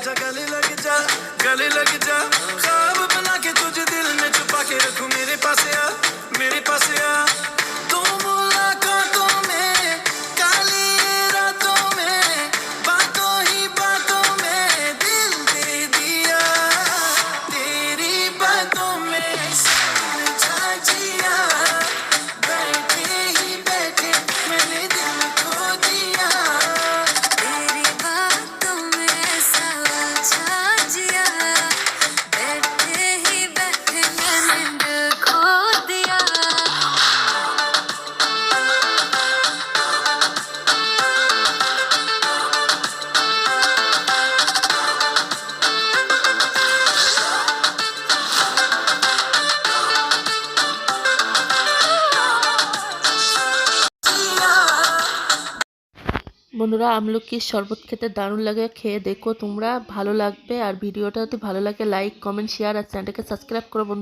आजा गले लग जा गले लग जा বন্ধুরা আমলকির শরবত খেতে দারুণ লাগে খেয়ে দেখো তোমরা, ভালো লাগবে। আর ভিডিওটা যদি ভালো লাগে লাইক কমেন্ট শেয়ার আর চ্যানেলটাকে সাবস্ক্রাইব করো বন্ধু